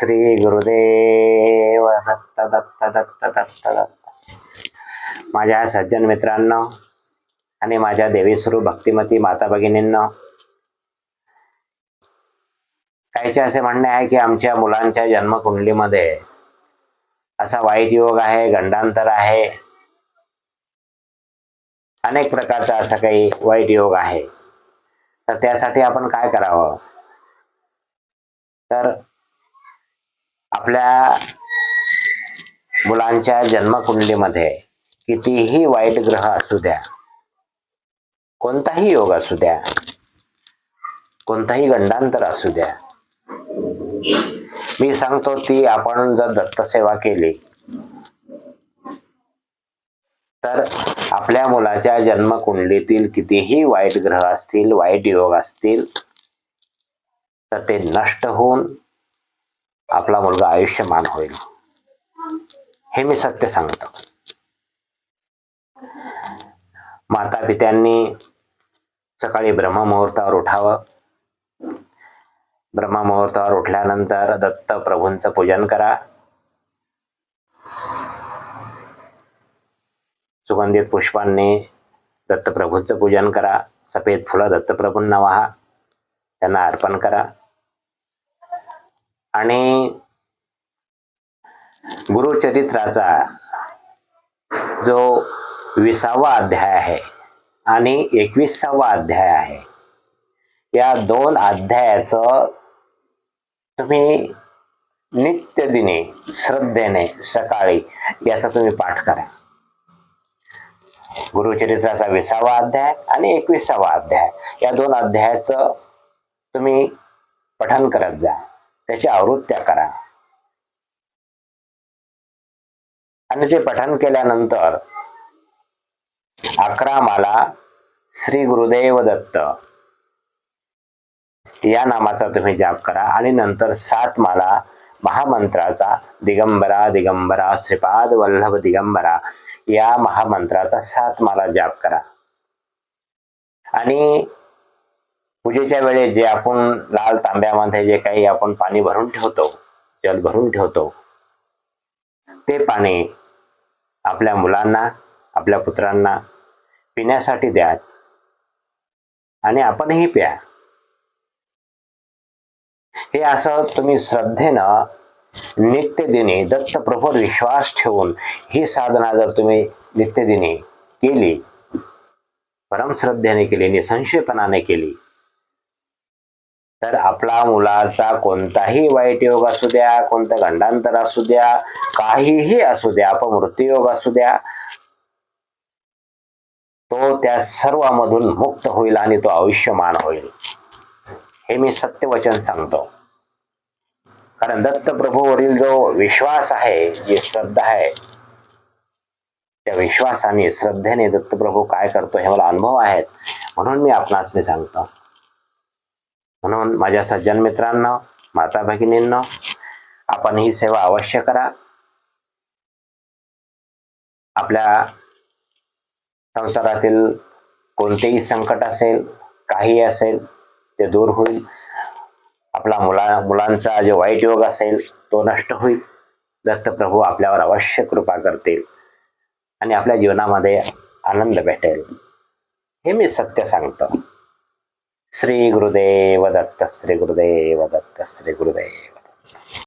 श्री गुरुदेव दत्त दत्त दत्त दत्त दत्त. माझ्या सज्जन मित्रांनो आणि माझ्या देवीस्वरूप भक्तिमती माता भगिनींनो काहीचे असे म्हणणे आहे की आमच्या मुलांच्या जन्मकुंडलीमध्ये असा वाईट योग आहे गंडांतर आहे. अनेक प्रकारचा असा काही वाईट योग आहे. तर त्यासाठी आपण काय करावं? तर आपल्या मुलांच्या जन्मकुंडलीमध्ये कितीही वाईट ग्रह असू द्या कोणताही योग असू द्या कोणताही गंडांतर असू द्या मी सांगतो ती आपण जर दत्तसेवा केली तर आपल्या मुलाच्या जन्मकुंडलीतील कितीही वाईट ग्रह असतील वाईट योग असतील तर ते नष्ट होऊन आपला मुलगा आयुष्यमान होईल. हे मी सत्य सांगतो. माता पित्यांनी सकाळी ब्रह्ममुहूर्तावर उठावं. ब्रह्ममुहूर्तावर उठल्यानंतर दत्त प्रभूंचं पूजन करा. सुगंधित पुष्पांनी दत्तप्रभूंचं पूजन करा. सफेद फुलं दत्तप्रभूंना वाहा. त्यांना अर्पण करा. आणि गुरुचरित्राचा जो विसावा अध्याय आहे आणि एकविसावा अध्याय आहे या दोन अध्यायाचं तुम्ही नित्यदिने श्रद्धेने सकाळी याचा तुम्ही पाठ करा. गुरुचरित्राचा विसावा अध्याय आणि एकविसावा अध्याय या दोन अध्यायाचं तुम्ही पठन करत जा. त्याची आवृत्त्या करा. आणि ते पठन केल्यानंतर अकरा माला श्री गुरुदेव दत्त. या नामाचा तुम्ही जाप करा. आणि नंतर सात माला महामंत्राचा दिगंबरा दिगंबरा श्रीपाद वल्लभ दिगंबरा या महामंत्राचा सात माला जाप करा. आणि पूजेच्या वेळेस जे आपण लाल तांब्यामध्ये जे काही आपण पाणी भरून ठेवतो जल भरून ठेवतो ते पाणी आपल्या मुलांना आपल्या पुत्रांना पिण्यासाठी द्या आणि आपणही प्या. हे असं तुम्ही श्रद्धेनं नित्यदिनी दत्तप्रभूर विश्वास ठेवून ही साधना जर तुम्ही नित्यदिनी केली परमश्रद्धेने केली निसंशयपणाने केली तर आपला मुलाचा कोणताही वाईट योग असू द्या कोणतं गंडांतर असू द्या काहीही असू द्या अपमृत्यूयोग असू द्या तो त्या सर्वामधून मुक्त होईल आणि तो आयुष्यमान होईल. हे मी सत्यवचन सांगतो. कारण दत्तप्रभूवरील जो विश्वास आहे जी श्रद्धा आहे त्या विश्वासाने श्रद्धेने दत्तप्रभू काय करतो हे मला अनुभव आहेत म्हणून मी आपणास मी सांगतो. म्हणून माझ्या सज्जन मित्रांनो माता भगिनींनो आपण ही सेवा अवश्य करा. आपल्या संसारातील कोणतेही संकट असेल काही असेल ते दूर होईल. आपला मुला मुलांचा जो वाईट योग असेल तो नष्ट होईल. दत्तप्रभू आपल्यावर अवश्य कृपा करतील आणि आपल्या जीवनामध्ये आनंद भेटेल. हे मी सत्य सांगतो. श्री गुरुदेव दत्त श्री गुरुदेव दत्त श्री गुरुदेव दत्त